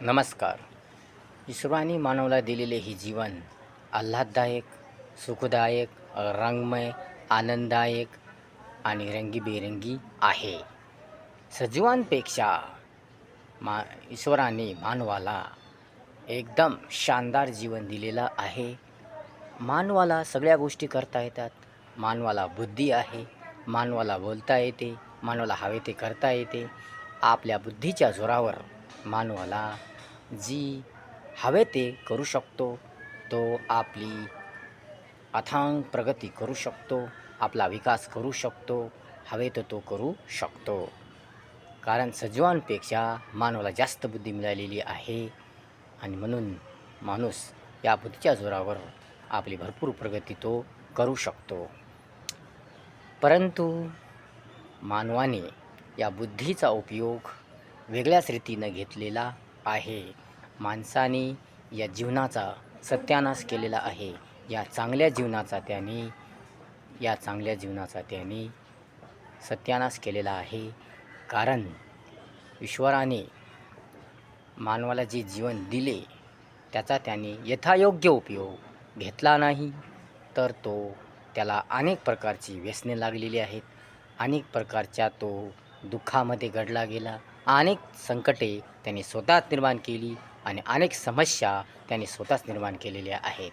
नमस्कार. ईश्वराने मानवाला दिलेले हे जीवन आल्हाददायक सुखदायक रंगमय आनंददायक आणि रंगीबेरंगी आहे. सजीवांपेक्षा मा ईश्वराने मानवाला एकदम शानदार जीवन दिलेलं आहे. मानवाला सगळ्या गोष्टी करता येतात. मानवाला बुद्धी आहे. मानवाला बोलता येते. मानवाला हवे ते करता येते. आपल्या बुद्धीच्या जोरावर मानवाला जी हवे ते करू शकतो तो आपली अथांग प्रगती करू शकतो आपला विकास करू शकतो हवे तर तो करू शकतो. कारण सजीवांपेक्षा मानवाला जास्त बुद्धी मिळालेली आहे आणि म्हणून माणूस या बुद्धीच्या जोरावर आपली भरपूर प्रगती तो करू शकतो. परंतु मानवाने या बुद्धीचा उपयोग वेगळ्याच रीतीनं घेतलेला आहे. माणसाने या जीवनाचा सत्यानाश केलेला आहे. या चांगल्या जीवनाचा त्याने या चांगल्या जीवनाचा त्यांनी सत्यानाश केलेला आहे. कारण ईश्वराने मानवाला जे जीवन दिले त्याचा त्याने यथायोग्य उपयोग घेतला नाही तर तो त्याला अनेक प्रकारची व्यसने लागलेली आहेत. अनेक प्रकारच्या तो दुःखामध्ये घडला गेला. अनेक संकटे त्याने स्वतःच निर्माण केली. आणि अनेक समस्या त्याने स्वतःच निर्माण केलेल्या आहेत.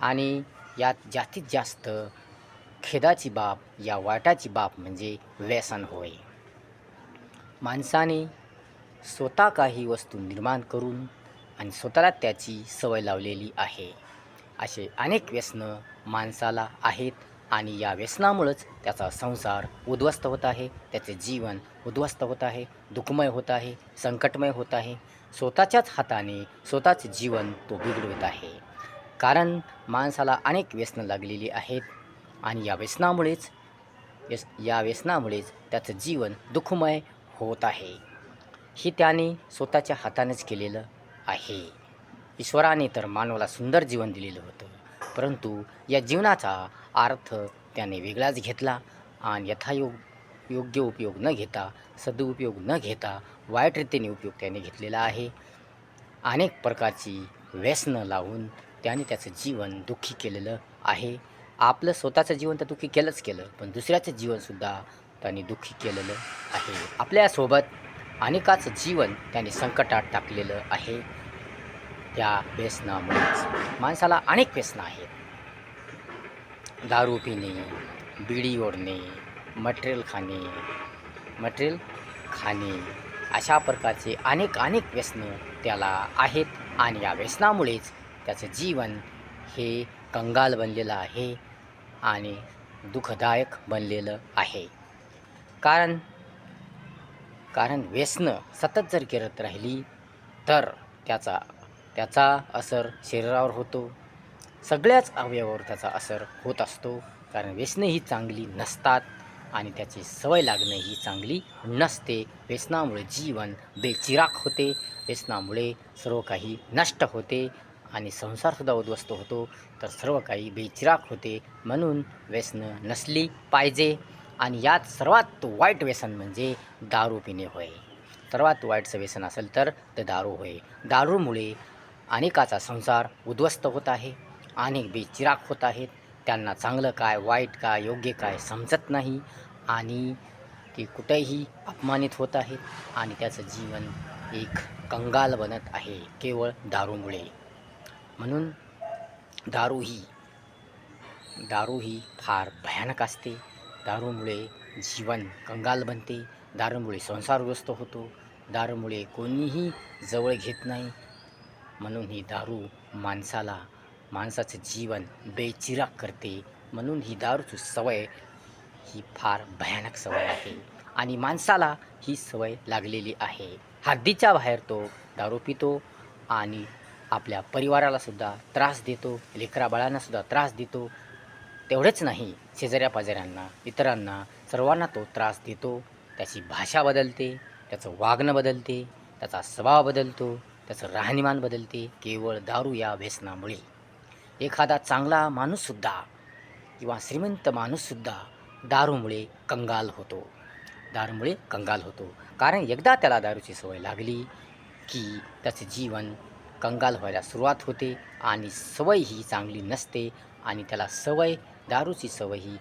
आणि यात जास्तीत जास्त खेदाची बाब या वाटाची बाब म्हणजे व्यसन होय. माणसाने स्वतः काही वस्तू निर्माण करून आणि स्वतःला त्याची सवय लावलेली आहे. असे अनेक व्यसनं माणसाला आहेत. आणि या व्यसनामुळंच त्याचा संसार उद्ध्वस्त होत आहे. त्याचे जीवन उद्ध्वस्त होत आहे. दुःखमय होत आहे. संकटमय होत आहे. स्वतःच्याच हाताने स्वतःचे जीवन तो बिघडवत आहे. कारण माणसाला अनेक व्यसनं लागलेली आहेत आणि या व्यसनामुळेच व्यस या व्यसनामुळेच त्याचं जीवन दुःखमय होत आहे. हे त्याने स्वतःच्या हातानेच केलेलं आहे. ईश्वराने तर मानवाला सुंदर जीवन दिलेलं होतं. परंतु या जीवनाचा अर्थ त्याने वेगळाच घेतला. आणि यथायोग योग्य उपयोग न घेता सदुपयोग न घेता वाईट रीतीने उपयोग त्याने घेतलेला आहे. अनेक प्रकारची व्यसनं लावून त्याने त्याचं जीवन दुःखी केलेलं आहे. आपलं स्वतःचं जीवन तर दुःखी केलंच केलं पण दुसऱ्याचं जीवनसुद्धा त्याने दुःखी केलेलं आहे. आपल्यासोबत अनेकाचं जीवन त्याने संकटात टाकलेलं आहे. त्या व्यसनामुळेच माणसाला अनेक व्यसनं आहेत. दारू पिणे बिडी ओढणे मटेरियल खाणे मटेरियल खाणे अशा प्रकारचे अनेक अनेक व्यसनं त्याला आहेत आणि या व्यसनामुळेच त्याचं जीवन हे कंगाल बनलेलं आहे आणि दुःखदायक बनलेलं आहे. कारण कारण व्यसनं सतत जर करत राहिली तर त्याचा त्याचा असर शरीरावर होतो. सगळ्याच अवयवावर त्याचा असर होत असतो. कारण व्यसनं ही चांगली नसतात आणि त्याची सवय लागणे ही चांगली नसते. व्यसनामुळे जीवन बेचिराख होते. व्यसनामुळे सर्व काही नष्ट होते आणि संसारसुद्धा उद्ध्वस्त होतो. तर सर्व काही बेचिराख होते. म्हणून व्यसनं नसली पाहिजे. आणि यात सर्वात वाईट व्यसन म्हणजे दारू पिणे होय. सर्वात वाईटचं व्यसन असेल तर ते दारू होय. दारूमुळे अनेकाचा संसार उद्ध्वस्त होत आहे. अनेक बेचिराग होत आहेत. त्यांना चांगलं काय वाईट काय योग्य काय समजत नाही. आणि ते कुठेही अपमानित होत आहेत. आणि त्याचं जीवन एक कंगाल बनत आहे. केवळ दारूमुळे. म्हणून दारू ही दारू ही फार भयानक असते. दारूमुळे जीवन कंगाल बनते. दारूमुळे संसारग्रस्त होतो. दारूमुळे कोणीही जवळ घेत नाही. म्हणून ही दारू माणसाला माणसाचं जीवन बेचिराग करते. म्हणून ही दारूची सवय ही फार भयानक सवय आहे. आणि माणसाला ही सवय लागलेली आहे. हद्दीच्या बाहेर तो दारू पितो आणि आपल्या परिवारालासुद्धा त्रास देतो. लेकराबाळांनासुद्धा त्रास देतो. तेवढेच नाही शेजाऱ्या पाजाऱ्यांना इतरांना सर्वांना तो त्रास देतो. त्याची भाषा बदलते त्याचं वागणं बदलते त्याचा स्वभाव बदलतो त्याचं राहणीमान बदलते. केवळ दारू या व्यसनामुळे एखादा चांगला माणूससुद्धा किंवा श्रीमंत माणूससुद्धा दारूमुळे कंगाल होतो. दारूमुळे कंगाल होतो. कारण एकदा त्याला दारूची सवय लागली की त्याचं जीवन कंगाल व्हायला सुरुवात होते आणि सवय ही चांगली नसते आणि त्याला सवय दारूची सवय ही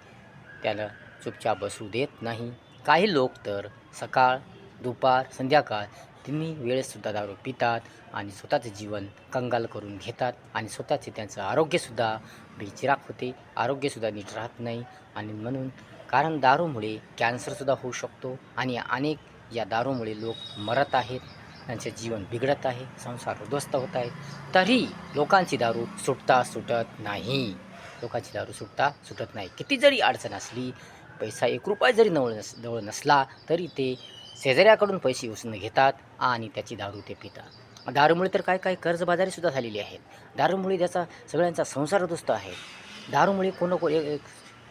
त्याला चुपचाप बसू देत नाही. काही लोक तर सकाळ दुपार संध्याकाळ तिन्ही वेळेससुद्धा दारू पितात आणि स्वतःचं जीवन कंगाल करून घेतात आणि स्वतःचे त्यांचं आरोग्यसुद्धा बेचिराक होते. आरोग्यसुद्धा नीट राहत नाही आणि म्हणून कारण दारूमुळे कॅन्सरसुद्धा होऊ शकतो आणि अनेक या दारूमुळे लोक मरत आहेत. त्यांचे जीवन बिघडत आहे संसार उद्ध्वस्त होत आहे. तरी लोकांची दारू सुटता सुटत नाही. लोकांची दारू सुटता सुटत नाही. किती जरी अडचण असली पैसा एक रुपया जरी नवळ नस जवळ नसला तरी ते शेजाऱ्याकडून पैसे उसणं घेतात आणि त्याची दारू ते पितात. दारूमुळे तर काय काय कर्जबाजारीसुद्धा झालेली आहेत. दारूमुळे त्याचा सगळ्यांचा संसार दुस्त आहे. दारूमुळे कोण को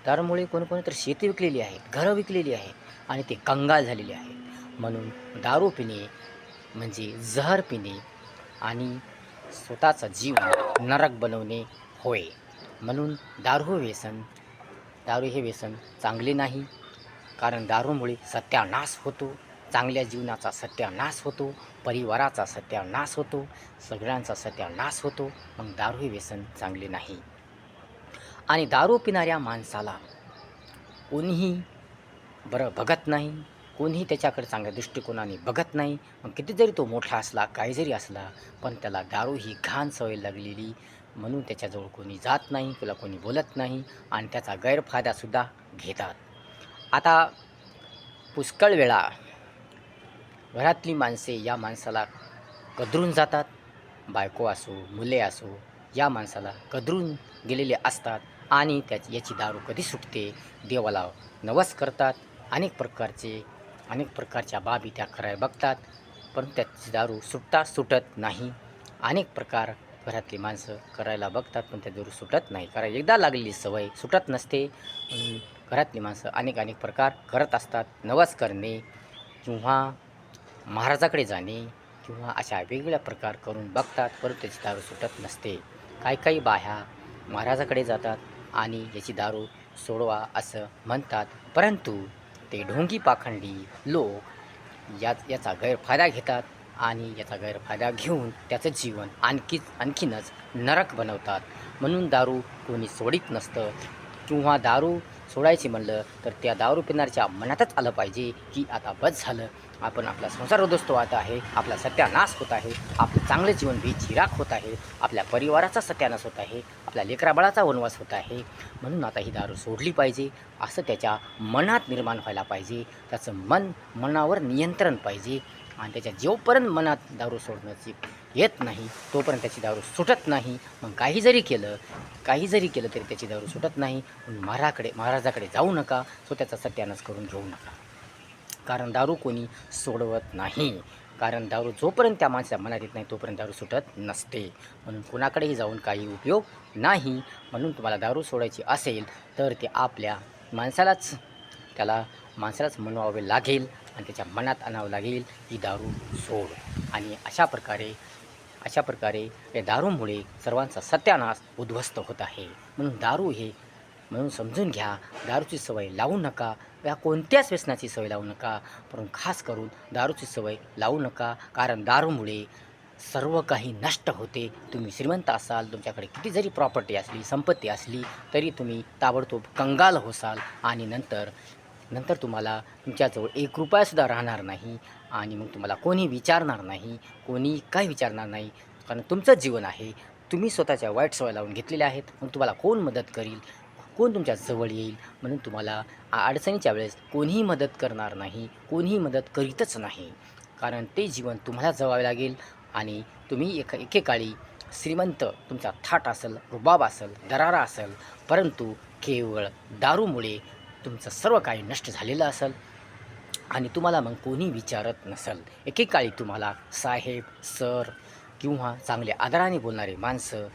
दारूमुळे कोणी तर शेती विकलेली आहेत घरं विकलेली आहेत आणि ते कंगाल झालेले आहेत. म्हणून दारू पिणे म्हणजे जहर पिणे आणि स्वतःचा जीव नरक बनवणे होय. म्हणून दारू व्यसन दारू हे व्यसन चांगले नाही कारण दारूमुळे सत्यानाश होतो. चांगल्या जीवनाचा सत्यानाश होतो परिवाराचा सत्यानाश होतो सगळ्यांचा सत्यानाश होतो मग दारू हे व्यसन चांगले नाही. आणि दारू पिणाऱ्या माणसाला कोणीही बरं बघत नाही कोणीही त्याच्याकडे चांगल्या दृष्टिकोनाने बघत नाही मग किती जरी तो मोठा असला काही जरी असला पण त्याला दारू ही घाण सवय लागलेली म्हणून त्याच्याजवळ कोणी जात नाही तुला कोणी बोलत नाही आणि त्याचा गैरफायदासुद्धा घेतात. आता पुष्कळ वेळा घरातली माणसे या माणसाला कदरून जातात. बायको असो मुले असो या माणसाला कदरून गेलेले असतात आणि त्याची याची दारू कधी सुटते? देवाला नवस करतात. अनेक प्रकारचे अनेक प्रकारच्या बाबी त्या करायला बघतात पण त्याची दारू सुटता सुटत नाही. अनेक प्रकार घरातली माणसं करायला बघतात पण त्या दारू सुटत नाही. कारण एकदा लागलेली सवय सुटत नसते. घरातली माणसं अनेक अनेक प्रकार करत असतात. नवस करणे किंवा महाराजाकडे जाणे किंवा अशा वेगवेगळ्या प्रकार करून बघतात परंतु त्याची दारू सुटत नसते. काही काही बाह्या महाराजाकडे जातात आणि याची दारू सोडवा असं म्हणतात. परंतु ते ढोंगी पाखंडी लोक या याचा गैरफायदा घेतात आणि याचा गैरफायदा घेऊन त्याचं जीवन आणखीच आणखीनच नरक बनवतात. म्हणून दारू कोणी सोडित नसतं. किंवा दारू सोडायची म्हणलं तर त्या दारू पिणाऱ्याच्या मनातच आलं पाहिजे की आता बस झालं. आपण आपला संसार उद्ध्वस्त होत आहे आपला सत्यानाश होत आहे आपलं चांगलं जीवन बेचिराक होत आहे आपल्या परिवाराचा सत्यानाश होत आहे आपल्या लेकराबाळाचा वनवास होत आहे. म्हणून आता ही दारू सोडली पाहिजे असं त्याच्या मनात निर्माण व्हायला पाहिजे त्याचं मन मनावर नियंत्रण पाहिजे आणि त्याच्या जेवपर्यंत मनात दारू सोडण्याची येत नाही तोपर्यंत त्याची दारू सुटत नाही. मग काही जरी केलं काही जरी केलं तरी त्याची दारू सुटत नाही. म्हणून महाराकडे महाराजाकडे जाऊ नका. स्वतःचा सत्यानाश करून घेऊ नका. कारण दारू कोणी सोडवत नाही. कारण दारू जोपर्यंत त्या माणसाच्या मनात येत नाही तोपर्यंत दारू सुटत नसते. म्हणून कुणाकडेही जाऊन काही उपयोग नाही. म्हणून तुम्हाला दारू सोडायची असेल तर ते आपल्या माणसालाच त्याला माणसालाच म्हणवावे लागेल आणि त्याच्या मनात आणावं लागेल की दारू सोड. आणि अशा प्रकारे अशा प्रकारे या दारूमुळे सर्वांचा सत्यानाश उद्ध्वस्त होत आहे. म्हणून दारू हे म्हणून समजून घ्या दारूची सवय लावू नका या कोणत्याच व्यसनाची सवय लावू नका. पण खास करून दारूची सवय लावू नका कारण दारूमुळे सर्व काही नष्ट होते. तुम्ही श्रीमंत असाल तुमच्याकडे किती जरी प्रॉपर्टी असली संपत्ती असली तरी तुम्ही ताबडतोब कंगाल होसाल आणि नंतर नंतर तुम्हाला तुमच्याजवळ एक रुपयासुद्धा राहणार नाही. आणि मग तुम्हाला कोणी विचारणार नाही कोणी काही विचारणार नाही कारण तुमचं जीवन आहे. तुम्ही स्वतःच्या वाईट सवय लावून घेतलेल्या आहेत. मग तुम्हाला कोण मदत करील? कोण तुमच्या जवळ येईल? म्हणून तुम्हाला अडचणीच्या वेळेस कोणीही मदत करणार नाही कोणीही मदत करीतच नाही. कारण ते जीवन तुम्हाला जगावे लागेल आणि तुम्ही एक एकेकाळी श्रीमंत तुमचा थाट असेल रुबाब असेल दरारा असेल परंतु केवळ दारूमुळे तुमचं सर्व काही नष्ट झालेलं असेल. आणि तुम्हाला मग कोणी विचारत नसेल एकेकाळी तुम्हाला साहेब सर किंवा चांगले आदराने बोलणारे माणसं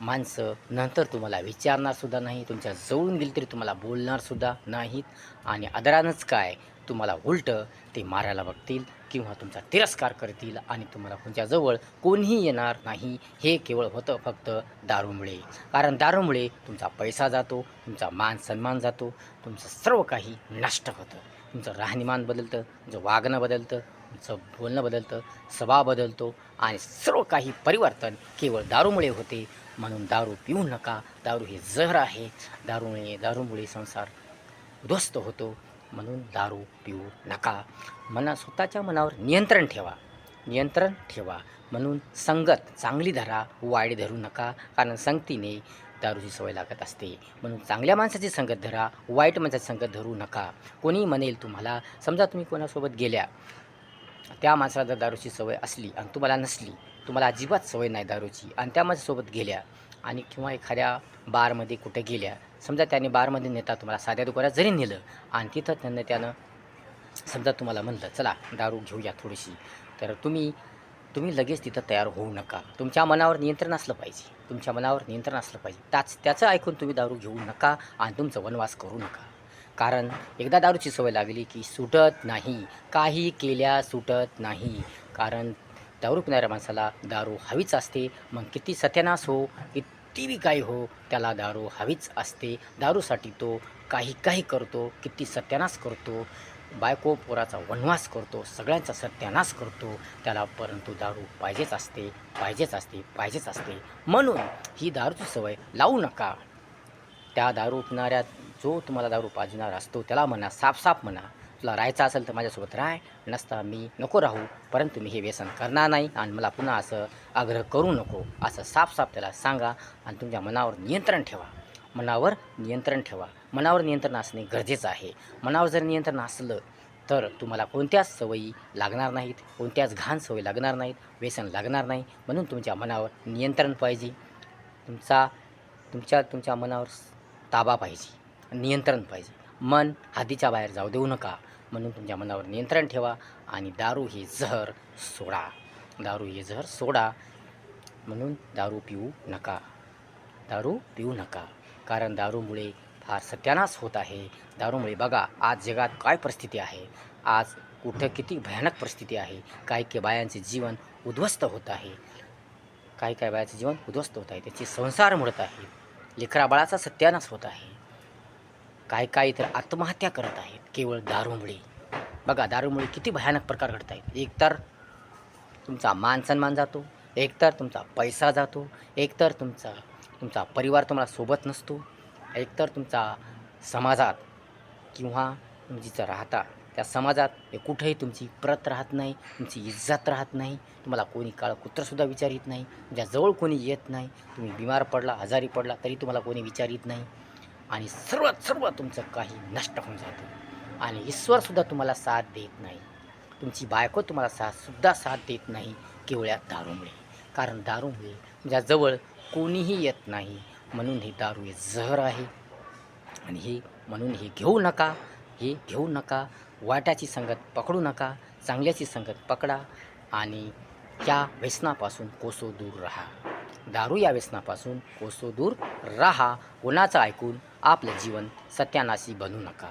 माणसं नंतर तुम्हाला विचारणारसुद्धा नाही तुमच्या जवळून गेली तरी तुम्हाला बोलणारसुद्धा नाहीत आणि आदरानंच काय तुम्हाला उलटं ते मारायला बघतील किंवा तुमचा तिरस्कार करतील आणि तुम्हाला तुमच्याजवळ कोणीही येणार नाही. हे केवळ होतं फक्त दारूमुळे. कारण दारूमुळे तुमचा पैसा जातो तुमचा मान सन्मान जातो तुमचं सर्व काही नष्ट होतं. तुमचं राहणीमान बदलतं तुमचं वागणं बदलतं तुमचं बोलणं बदलतं स्वभाव बदलतो आणि सर्व काही परिवर्तन केवळ दारूमुळे होते. म्हणून दारू पिऊ नका. दारू हे जहर आहे. दारूमुळे दारूमुळे संसार उद्ध्वस्त होतो. म्हणून दारू पिऊ नका. मना स्वतःच्या मनावर नियंत्रण ठेवा. नियंत्रण ठेवा. म्हणून संगत चांगली धरा वाईट धरू नका. कारण संगतीने दारूची सवय लागत असते. म्हणून चांगल्या माणसाची संगत धरा वाईट माणसाची संगत धरू नका. कोणी म्हणेल तुम्हाला समजा तुम्ही कोणासोबत गेल्या त्या माणसाला जर दारूची सवय असली आणि तुम्हाला नसली तुम्हाला अजिबात सवय नाही दारूची आणि त्या माणसासोबत गेल्या आणि किंवा एखाद्या बारमध्ये कुठे गेल्या समजा त्याने बारमध्ये नेता तुम्हाला साध्या दुकानात जरी नेलं आणि तिथं त्यांना त्यानं समजा तुम्हाला म्हणलं चला दारू घेऊया थोडीशी. तर तुम्ही तुम्ही लगेच तिथं तयार होऊ नका. तुमच्या मनावर नियंत्रण असलं पाहिजे. तुमच्या मनावर नियंत्रण असलं पाहिजे. त्याच त्याचं ऐकून तुम्ही दारू घेऊ नका आणि तुमचं वनवास करू नका. कारण एकदा दारूची सवय लागली की सुटत नाही. काही केल्या सुटत नाही. कारण दारू पिणाऱ्या माणसाला दारू हवीच असते. मग किती सत्यानाश हो किती बी काही हो त्याला दारू हवीच असते. दारूसाठी तो काही काही करतो किती सत्यानाश करतो. बायको पोराचा वनवास करतो सगळ्यांचा सत्यानाश करतो त्याला परंतु दारू पाहिजेच असते पाहिजेच असते पाहिजेच असते. म्हणून ही दारूची सवय लावू नका. त्या दारू पिणाऱ्या जो तुम्हाला दारू पाजणार असतो त्याला म्हणा साफसाफ म्हणा. तुला राहायचं असेल तर माझ्यासोबत राह नसता मी नको राहू परंतु मी हे व्यसन करणार नाही आणि मला पुन्हा असं आग्रह करू नको. असं साफसाफ त्याला सांगा आणि तुमच्या मनावर नियंत्रण ठेवा. मनावर नियंत्रण ठेवा. मनावर नियंत्रण असणे गरजेचं आहे. मनावर जर नियंत्रण असलं तर तुम्हाला कोणत्याच सवयी लागणार नाहीत कोणत्याच घाण सवयी लागणार नाहीत व्यसन लागणार नाही. म्हणून तुमच्या मनावर नियंत्रण पाहिजे. तुमचा तुमच्या तुमच्या मनावर ताबा पाहिजे. नियंत्रण पाहिजे. मन हादीच्या बाहेर जाऊ देऊ नका. म्हणून तुमच्या मनावर नियंत्रण ठेवा आणि दारू हे जहर सोडा. दारू हे जहर सोडा. म्हणून दारू पिऊ नका. दारू पिऊ नका. कारण दारूमुळे फार सत्यानाश होत आहे. दारूमुळे बघा आज जगात काय परिस्थिती आहे? आज कुठं किती भयानक परिस्थिती आहे? काही काही बायांचे जीवन उद्ध्वस्त होत आहे? काही काही बायांचे जीवन उद्ध्वस्त होत आहे? त्याचे संसार मोडत आहे. लेकराबाळाचा सत्यानाश होत आहे. काही काही तर आत्महत्या करत आहेत? केवळ दारूमुळे. बघा दारूमुळे किती भयानक प्रकार घडत आहेत. एकतर तुमचा मान सन्मान जातो एकतर तुमचा पैसा जातो एकतर तुमचा तुमचा परिवार तुम्हाला सोबत नसतो एकतर तुमचा समाजात किंवा तुम्ही जिथं राहता त्या समाजात हे कुठेही तुमची प्रत राहत नाही तुमची इज्जत राहत नाही तुम्हाला कोणी काळं कुत्रंसुद्धा विचारित नाही तुमच्याजवळ कोणी येत नाही तुम्ही बिमार पडला आजारी पडला तरी तुम्हाला कोणी विचारित नाही आणि सर्व सर्व तुमचं काही नष्ट होऊन जातं आणि ईश्वरसुद्धा तुम्हाला साथ देत नाही. तुमची बायको तुम्हाला साथसुद्धा साथ देत नाही केवळ्या दारूमुळे. कारण दारूमुळे तुमच्याजवळ कोणीही येत नाही. म्हणून ही दारू हे जहर आहे. आणि हे म्हणून हे घेऊ नका. हे घेऊ नका. वाटाची संगत पकडू नका. चांगल्याची संगत पकडा. आणि या व्यसनापासून कोसो दूर राहा. दारू या व्यसनापासून कोसो दूर राहा. कोणाचं ऐकून आपलं जीवन सत्यानाशी बनू नका.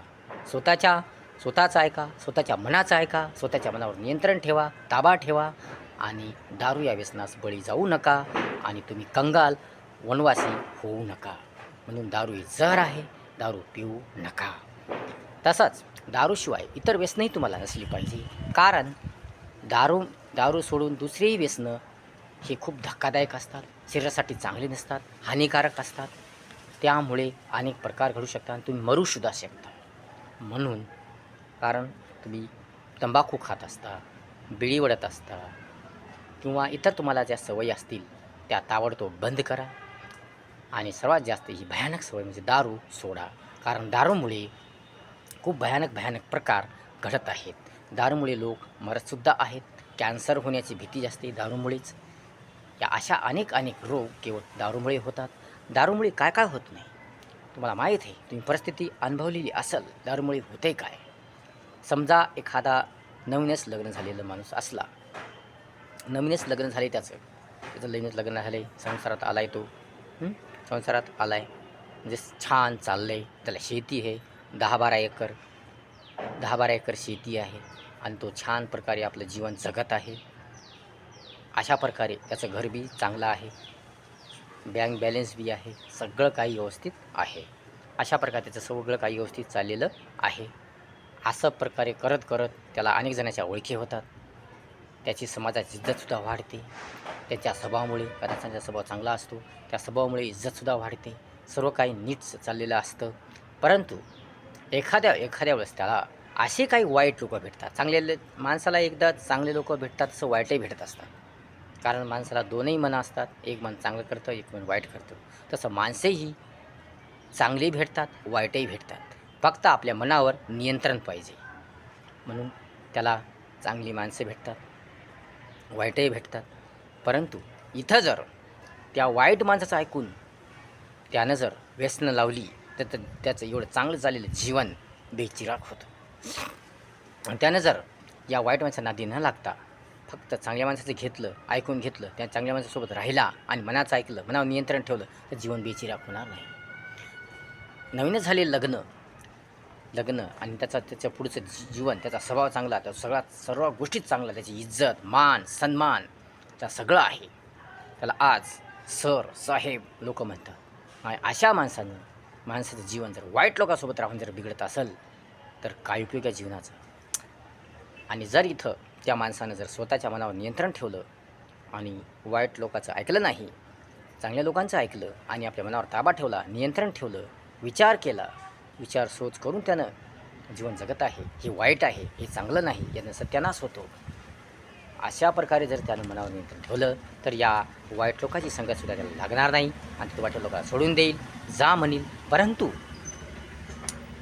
स्वतःच्या स्वतःचं ऐका. स्वतःच्या मनाचं ऐका. स्वतःच्या मनावर नियंत्रण ठेवा. ताबा ठेवा. आणि दारू या व्यसनास बळी जाऊ नका आणि तुम्ही कंगाल वनवासी होऊ नका. म्हणून दारू हे जहर आहे दारू पिऊ नका. तसंच दारूशिवाय इतर व्यसनही तुम्हाला नसली पाहिजे. कारण दारू दारू सोडून दुसरेही व्यसनं हे खूप धक्कादायक असतात. शरीरासाठी चांगले नसतात हानिकारक असतात. त्यामुळे अनेक प्रकार घडू शकतात आणि तुम्ही मरूसुद्धा शकता. म्हणून कारण तुम्ही तंबाखू खात असता बिळी वडत असता किंवा इतर तुम्हाला ज्या सवयी असतील त्या ताबडतोब बंद करा. आणि सर्वात जास्त ही भयानक सवय म्हणजे दारू सोडा. कारण दारूमुळे खूप भयानक भयानक प्रकार घडत आहेत. दारूमुळे लोक मरतसुद्धा आहेत. कॅन्सर होण्याची भीती असते दारूमुळेच. या अशा अनेक अनेक रोग केवळ दारूमुळे होतात. दारूमुळे काय काय होत नाही? तुम्हाला माहीत आहे तुम्ही परिस्थिती अनुभवलेली असेल दारूमुळे होते काय? समजा एखादा नवीनच लग्न झालेला माणूस असला नवीनच लग्न झाले त्याचं. त्याचं नवीनच लग्न झाले संसारात आलाय तो. संसारात संसारात आहे म्हणजे छान चाललं आहे त्याला शेती आहे. दहा बारा एकर. दहा बारा एकर शेती आहे. आणि तो छान प्रकारे आपलं जीवन जगत आहे. अशा प्रकारे त्याचं घर बी चांगलं आहे. बँक बॅलेन्स बी आहे. सगळं काही व्यवस्थित आहे. अशा प्रकारे त्याचं सगळं काही व्यवस्थित चाललेलं आहे. असं प्रकारे करत करत त्याला अनेक जणांच्या ओळखी होतात. त्याची समाजाची इज्जतसुद्धा वाढते. त्याच्या स्वभावामुळे कारण स्वभाव चांगला असतो. त्या स्वभावामुळे इज्जतसुद्धा वाढते. सर्व काही नीट चाललेलं असतं. परंतु एखाद्या एखाद्या वेळेस त्याला असे काही वाईट लोक भेटतात. चांगले माणसाला एकदा चांगले लोक भेटतात तसं वाईटही भेटत असतात. कारण माणसाला दोनही मनं असतात. एक मन चांगलं करतं एक मन वाईट करतं. तसं माणसेही चांगली भेटतात वाईटही भेटतात. फक्त आपल्या मनावर नियंत्रण पाहिजे. म्हणून त्याला चांगली माणसं भेटतात. वाईटही भेटतात. परंतु इथं जर त्या वाईट माणसाचं ऐकून त्यानं जर व्यसनं लावली तर तर त्याचं एवढं चांगलं झालेलं जीवन बेचिराग होतं. आणि त्यानं जर या वाईट माणसांना नादी न लागता फक्त चांगल्या माणसाचं घेतलं ऐकून घेतलं त्या चांगल्या माणसासोबत राहिला आणि मनाचं ऐकलं मनावर नियंत्रण ठेवलं तर जीवन बेचिराग होणार नाही. नवीनच झालेलं लग्न लग्न आणि त्याचा त्याच्या पुढचं जीवन त्याचा स्वभाव चांगला त्या सगळा सर्व गोष्टीत चांगला त्याची इज्जत मान सन्मान त्या सगळं आहे. त्याला आज सर साहेब लोक म्हणतात. आणि अशा माणसानं माणसाचं जीवन जर वाईट लोकांसोबत राहून जर बिघडत असेल तर काय उपयोग आहे जीवनाचा? आणि जर इथं त्या माणसानं जर स्वतःच्या मनावर नियंत्रण ठेवलं आणि वाईट लोकांचं ऐकलं नाही चांगल्या लोकांचं ऐकलं आणि आपल्या मनावर ताबा ठेवला नियंत्रण ठेवलं विचार केला विचार सोच करून त्यानं जीवन जगत आहे. हे वाईट आहे हे चांगलं नाही यानं सत्यानाश होतो. अशा प्रकारे जर त्यानं मनावर नियंत्रण ठेवलं तर या वाईट लोकांची संगतसुद्धा त्याला लागणार नाही आणि तो वाईट लोकांना सोडून देईल जा म्हणील. परंतु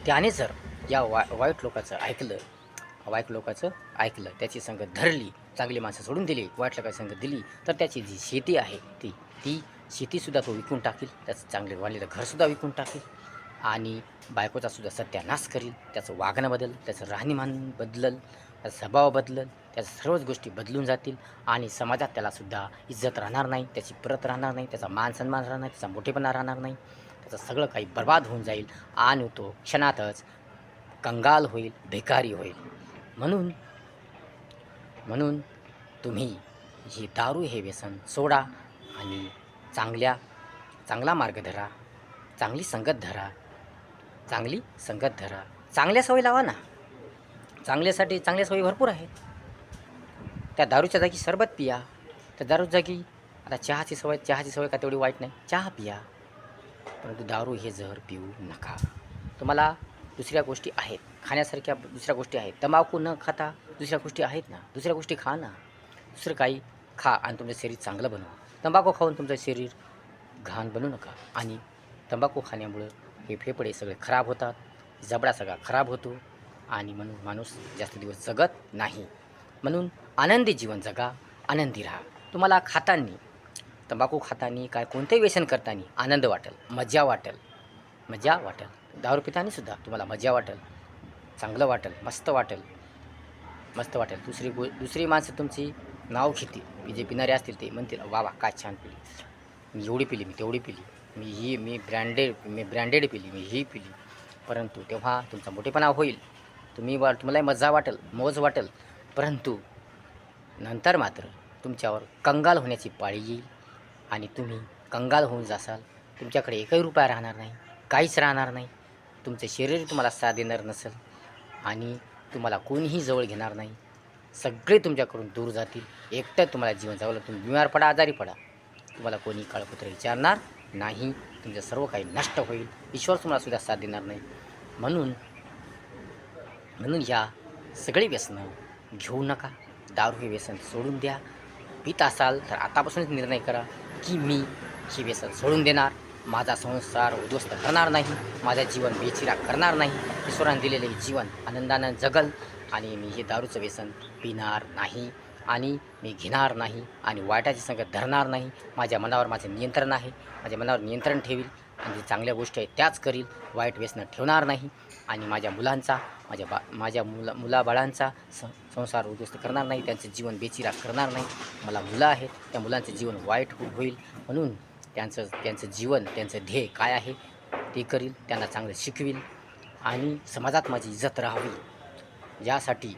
त्याने जर या वा वाईट लोकांचं ऐकलं वाईट लोकांचं ऐकलं त्याची संगत धरली चांगली माणसं सोडून दिली वाईट लोकांची संगत दिली तर त्याची जी शेती आहे ती ती शेतीसुद्धा तो विकून टाकेल त्याचं चांगले वाढलेलं घरसुद्धा विकून टाकेल. आणि बायकोचा सुद्धा सत्यानाश करील त्याचं वागणं बदल त्याचं राहणीमान बदलल त्याचा स्वभाव बदलल त्याच्या सर्वच गोष्टी बदलून जातील आणि समाजात त्यालासुद्धा इज्जत राहणार नाही त्याची परत राहणार नाही त्याचा मान सन्मान राहणार नाही त्याचा मोठेपणा राहणार नाही. त्याचं सगळं काही बर्बाद होऊन जाईल आणि तो क्षणातच कंगाल होईल बेकारी होईल. म्हणून म्हणून तुम्ही ही दारू हे व्यसन सोडा आणि चांगल्या चांगला मार्ग धरा चांगली संगत धरा. चांगली संगत धरा. चांगल्या सवयी लावा ना. चांगल्यासाठी चांगल्या सवयी भरपूर आहेत. त्या दारूच्या जागी सरबत पिया. त्या दारू जागी आता चहाची सवय चहाची सवय का तेवढी वाईट नाही. चहा पिया. परंतु दारू हे जहर पिऊ नका. तुम्हाला दुसऱ्या गोष्टी आहेत. खाण्यासारख्या दुसऱ्या गोष्टी आहेत. तंबाखू न खाता दुसऱ्या गोष्टी आहेत ना. दुसऱ्या गोष्टी खा ना. दुसरं काही खा आणि तुमचं शरीर चांगलं बनवा. तंबाखू खाऊन तुमचं शरीर घाण बनू नका. आणि तंबाखू खाण्यामुळं हे फेफडे सगळे खराब होतात. जबडा सगळा खराब होतो. आणि म्हणून माणूस जास्त दिवस जगत नाही. म्हणून आनंदी जीवन जगा आनंदी राहा. तुम्हाला खातानी तंबाखू खातानी काय कोणतेही व्यसन करताना आनंद वाटेल मजा वाटेल. मजा वाटेल. दारू पितानीसुद्धा तुम्हाला मजा वाटेल. चांगलं वाटेल मस्त वाटेल. मस्त वाटेल. दुसरी गो दुसरी माणसं तुमची नाव घेतील. जे पिणारे असतील ते म्हणतील वा वा काय छान पिली. मी एवढी पिली मी तेवढी पिली. मी ही मी ब्रँडेड मी ब्रँडेड पिली मी ही पिली. परंतु तेव्हा तुमचा मोठेपणा होईल. तुम्ही वा तुम्हाला मजा वाटेल मोज वाटेल. परंतु नंतर मात्र तुमच्यावर कंगाल होण्याची पाळी येईल. आणि तुम्ही कंगाल होऊन जासाल. तुमच्याकडे एकही रुपया राहणार नाही काहीच राहणार नाही. तुमचं शरीर तुम्हाला साथ देणार नसेल. आणि तुम्हाला कोणीही जवळ घेणार नाही. सगळे तुमच्याकडून दूर जातील. एकटं तुम्हाला जीवन जावलं तुम्ही बिमार पडा आजारी पडा. तुम्हाला कोणी काळपत्र विचारणार नाही तुमचं सर्व काही नष्ट होईल. ईश्वर तुम्हाला सुद्धा साथ देणार नाही. म्हणून म्हणून या सगळी व्यसनं घेऊ नका. दारू हे व्यसन सोडून द्या. पित असाल तर आतापासूनच निर्णय करा की मी हे व्यसन सोडून देणार. माझा संसार उद्ध्वस्त करणार नाही. माझं जीवन बेचिरा करणार नाही. ईश्वराने दिलेले जीवन आनंदानं जगल आणि मी हे दारूचं व्यसन पिणार नाही. आणि मी घेणार नाही आणि वाईटाची संगत धरणार नाही. माझ्या मनावर माझं नियंत्रण आहे. माझ्या मनावर नियंत्रण ठेवील आणि जे चांगल्या गोष्टी आहेत त्याच करील. वाईट व्यसनं ठेवणार नाही. आणि माझ्या मुलांचा माझ्या बा माझ्या मुला मुलाबाळांचा स संसार उद्ध्वस्त करणार नाही. त्यांचं जीवन बेचिरा करणार नाही. मला मुलं आहेत. त्या मुलांचं जीवन वाईट होईल. म्हणून त्यांचं त्यांचं जीवन त्यांचं ध्येय काय आहे ते करील. त्यांना चांगलं शिकवील. आणि समाजात माझी इज्जत राहावी. यासाठी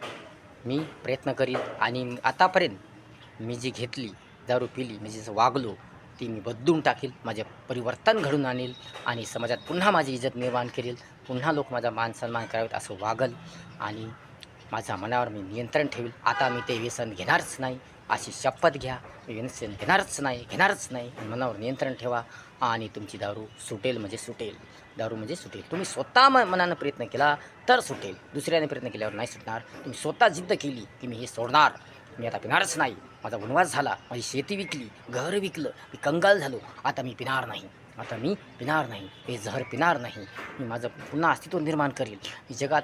मी प्रयत्न करीन आणि आतापर्यंत मी जी घेतली दारू पिली मी जसं वागलो ती मी बदलून टाकेल माझे परिवर्तन घडून आणेल आणि समाजात पुन्हा माझी इज्जत निर्माण करेल पुन्हा लोक माझा मान सन्मान करावेत असं वागल आणि माझ्या मनावर मी नियंत्रण ठेवील. आता मी ते व्यसन घेणारच नाही अशी शपथ घ्या व्यसन घेणारच नाही घेणारच नाही. मनावर नियंत्रण ठेवा आणि तुमची दारू सुटेल म्हणजे सुटेल. दारू म्हणजे सुटेल. तुम्ही स्वतः म मनानं प्रयत्न केला तर सुटेल. दुसऱ्याने प्रयत्न केल्यावर नाही सुटणार. तुम्ही स्वतः जिद्द केली की मी हे सोडणार. मी आता पिणारच नाही. माझा वनवास झाला. माझी शेती विकली. घर विकलं. मी कंगाल झालो. आता मी पिणार नाही. आता मी पिणार नाही. हे जहर पिणार नाही. मी माझं पुन्हा अस्तित्व निर्माण करेल. मी जगात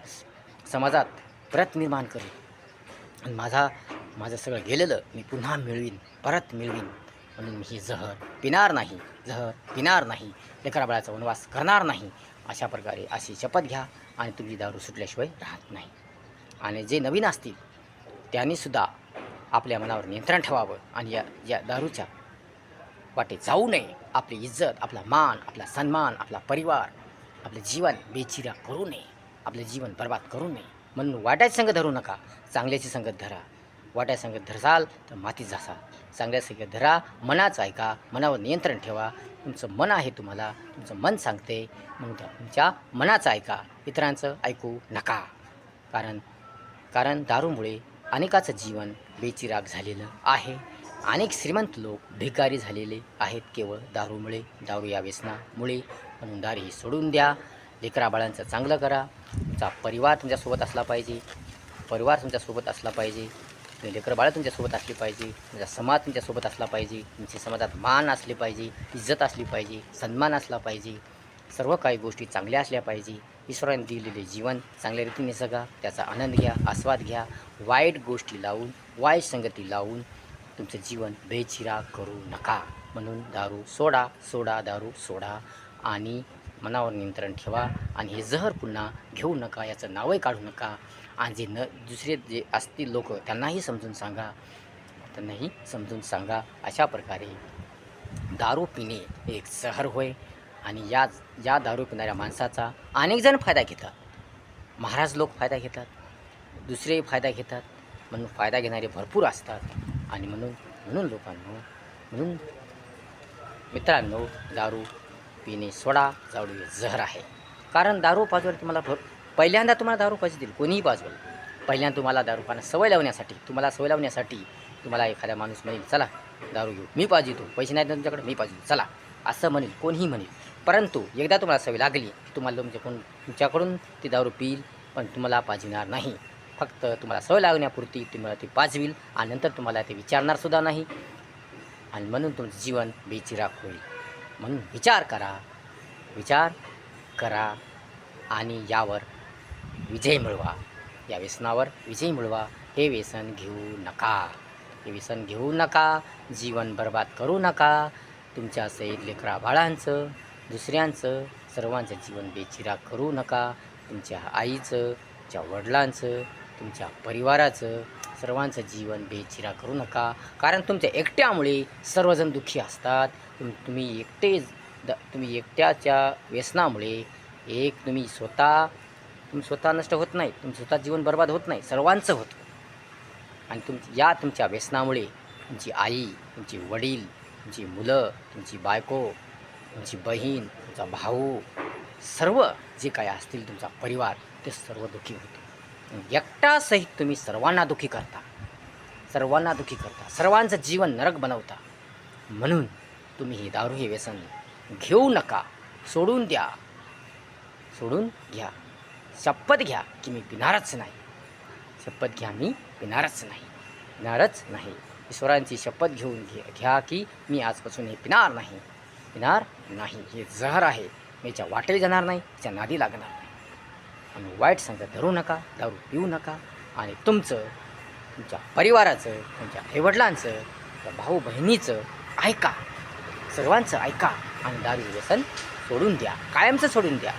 समाजात परत निर्माण करेल. आणि माझा माझं सगळं गेलेलं मी पुन्हा मिळवीन. परत मिळवीन. म्हणून मी ही जहर पिणार नाही जहर पिणार नाही लेकराबाळाचा वनवास करणार नाही. अशा प्रकारे अशी शपथ घ्या आणि तुमची दारू सुटल्याशिवाय राहत नाही. आणि जे नवीन असतील त्यांनीसुद्धा आपल्या मनावर नियंत्रण ठेवावं आणि या या दारूच्या वाटे जाऊ नये. आपली इज्जत आपला मान आपला सन्मान आपला परिवार आपलं जीवन बेचिरा करू नये. आपलं जीवन बर्बाद करू नये. म्हणून वाट्याची संगत धरू नका. चांगल्याची संगत धरा. वाटाय संगत धरसाल तर मातीत जासाल. चांगल्या धरा मनाचं ऐका मनावर नियंत्रण ठेवा. तुमचं मन आहे तुम्हाला तुमचं मन सांगते. म्हणून तुमच्या मनाचं ऐका. इतरांचं ऐकू नका. कारण कारण दारूमुळे अनेकाचं जीवन बेचिराग झालेलं आहे. अनेक श्रीमंत लोक भिकारी झालेले आहेत केवळ दारूमुळे दारू या व्यसनामुळे. म्हणून दारू ही सोडून द्या. लेकरा बाळांचं चांगलं करा. तुमचा परिवार तुमच्यासोबत असला पाहिजे. परिवार तुमच्यासोबत असला पाहिजे. म्हणजे लेकर बाळं तुमच्यासोबत असली पाहिजे तुमचा समाज तुमच्यासोबत असला पाहिजे तुमची समाजात मान असले पाहिजे इज्जत असली पाहिजे सन्मान असला पाहिजे सर्व काही गोष्टी चांगल्या असल्या पाहिजे. ईश्वराने दिलेले जीवन चांगल्या रीतीने जगा त्याचा आनंद घ्या आस्वाद घ्या वाईट गोष्टी लावून वाईट संगती लावून तुमचं जीवन बेचिरा करू नका. म्हणून दारू सोडा सोडा दारू सोडा आणि मनावर नियंत्रण ठेवा आणि हे जहर पुन्हा घेऊ नका याचं नावही काढू नका. आणि जे न दुसरे जे असतील लोक त्यांनाही समजून सांगा. त्यांनाही समजून सांगा. अशा प्रकारे दारू पिणे एक सहर होय आणि या या दारू पिणाऱ्या माणसाचा अनेक जण फायदा घेतात. महाराज लोक फायदा घेतात. दुसरे फायदा घेतात. म्हणून फायदा घेणारे भरपूर असतात. आणि म्हणून म्हणून लोकांनो म्हणून मित्रांनो दारू पिणे सोडा. जाऊ जहर आहे. कारण दारू पाजवायला तुम्हाला भर पहिल्यांदा तुम्हाला दारू पाजतील कोणीही पाजवेल पहिल्यांदा तुम्हाला दारू पाण्यात सवय लावण्यासाठी तुम्हाला सवय लावण्यासाठी तुम्हाला एखादा माणूस म्हणेल चला दारू घेऊ. मी पाजितो पैसे नाहीत तुमच्याकडे? मी पाजितो चला. असं म्हणेल कोणीही म्हणेल. परंतु एकदा तुम्हाला सवय लागली की तुम्हाला तुमच्याकडून तुमच्याकडून ती दारू पिईल पण तुम्हाला पाजविणार नाही. फक्त तुम्हाला सवय लागण्यापुरती तुम्हाला ती पाजवील आणि नंतर तुम्हाला ते विचारणारसुद्धा नाही. आणि म्हणून तुमचं जीवन बेचिराग होईल. म्हणून विचार करा. विचार करा आणि यावर विजय मिळवा. या व्यसनावर विजय मिळवा. हे व्यसन घेऊ नका. हे व्यसन घेऊ नका. जीवन बर्बाद करू नका. तुमच्या सहित लेकरा बाळांचं दुसऱ्यांचं सर्वांचं जीवन बेचिराग करू नका. तुमच्या आईचं तुमच्या वडिलांचं तुमच्या परिवाराचं सर्वांचं जीवन बेचिरा करू नका. कारण तुमच्या एकट्यामुळे सर्वजण दुःखी असतात. तुम तुम्ही एकटे द तुम्ही एकट्याच्या व्यसनामुळे एक तुम्ही स्वतः तुम्ही स्वतः नष्ट होत नाही तुमचं स्वतः जीवन बर्बाद होत नाही सर्वांचं होतं. आणि तुम या तुमच्या व्यसनामुळे तुमची आई तुमची वडील तुमची मुलं तुमची बायको तुमची बहीण तुमचा भाऊ सर्व जे काय असतील तुमचा परिवार ते सर्व दुःखी होते. एकटासहित तुम्ही सर्वांना दुःखी करता. सर्वांना दुःखी करता. सर्वांचं जीवन नरक बनवता. म्हणून तुम्ही हे दारू हे व्यसन घेऊ नका. सोडून द्या. सोडून घ्या. शपथ घ्या की मी पिणारच नाही. शपथ घ्या मी पिणारच नाही. पिणारच नाही. ईश्वरांची शपथ घेऊन घे घ्या की मी आजपासून हे पिणार नाही. पिणार नाही. हे जहर आहे. मी याच्या वाटेल जाणार नाही याच्या नादी लागणार नाही. आणि वाईट संगत धरू नका दारू पिऊ नका. आणि तुमचं तुमच्या परिवाराचं तुमच्या आईवडिलांचं तुमच्या भाऊ बहिणीचं ऐका. सर्वांचं ऐका. आणि दारू व्यसन सोडून द्या. कायमचं सोडून द्या.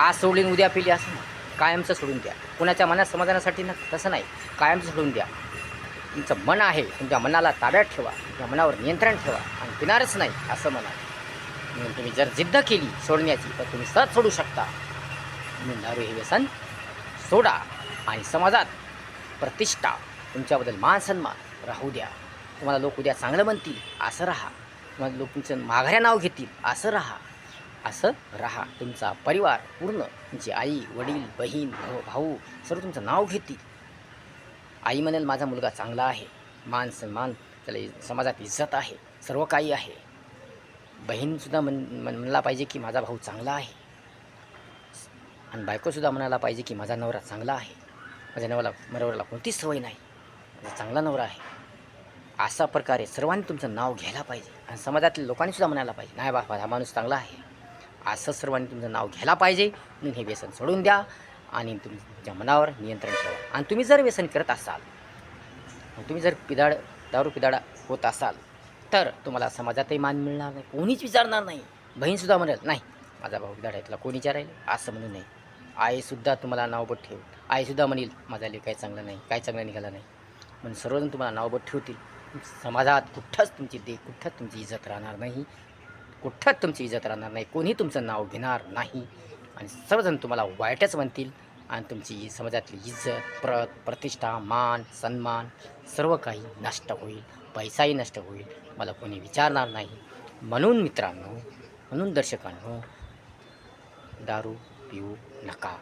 आज सोडलीन उद्या पिली असं कायमचं सोडून द्या. कुणाच्या मनात समाधानासाठी ना तसं नाही. कायमचं सोडून द्या. तुमचं मन आहे तुमच्या मनाला ताब्यात ठेवा. तुमच्या मनावर नियंत्रण ठेवा. आणि पिणारच नाही असं म्हणा. म्हणून तुम्ही जर जिद्द केली सोडण्याची तर तुम्ही सहज सोडू शकता. म्हणून दारू हे व्यसन सोडा आणि समाजात प्रतिष्ठा. तुमच्याबद्दल मान सन्मान राहू द्या. तुम्हाला लोक उद्या चांगलं म्हणतील असं राहा. तुम्हाला लोक तुमचं माघाऱ्या नाव घेतील असं राहा. असं राहा. तुमचा परिवार पूर्ण. तुमची आई वडील बहीण भाऊ भाऊ सर्व तुमचं नाव घेतील. आई म्हणेल माझा मुलगा चांगला आहे. मान सन्मान त्याला समाजात इज्जत आहे. सर्व काही आहे. बहीणसुद्धा म्हण म्हण- म्हणला पाहिजे की माझा भाऊ चांगला आहे. आणि बायकोसुद्धा म्हणायला पाहिजे की माझा नवरा चांगला आहे. माझ्या नवाला नवऱ्याला कोणतीच सवय नाही. माझा चांगला नवरा आहे. अशा प्रकारे सर्वांनी तुमचं नाव घ्यायला पाहिजे. आणि समाजातील लोकांनीसुद्धा म्हणायला पाहिजे नाही बाबा हा माणूस चांगला आहे. असं सर्वांनी तुमचं नाव घ्यायला पाहिजे. म्हणून हे व्यसन सोडून द्या आणि तुमच्या मनावर नियंत्रण ठेवा. आणि तुम्ही जर व्यसन करत असाल तुम्ही जर पिदाड दारू पिदाडा होत असाल तर तुम्हाला समाजातही मान मिळणार नाही. कोणीच विचारणार नाही. बहीणसुद्धा म्हणेल नाही माझा भाऊ पिदाड आहे तुला कोणी विचारायला असं म्हणू नये. आईसुद्धा तुम्हाला नावबत ठेव आईसुद्धा म्हणेल माझा लेख काय चांगलं नाही काय चांगलं निघालं नाही. म्हणून सर्वजण तुम्हाला नावबत ठेवतील. समाजात कुठंच तुमची दे कुठंच तुमची इज्जत राहणार नाही. कुठंच तुमची इज्जत राहणार नाही? कोणी तुमचं नाव घेणार नाही? आणि सर्वजण तुम्हाला वाईटच म्हणतील. आणि तुमची समाजातली इज्जत प्रत प्रतिष्ठा मान सन्मान सर्व काही नष्ट होईल. पैसाही नष्ट होईल. मला कोणी विचारणार नाही. म्हणून मित्रांनो म्हणून दर्शकांनो दारू पिऊ नका.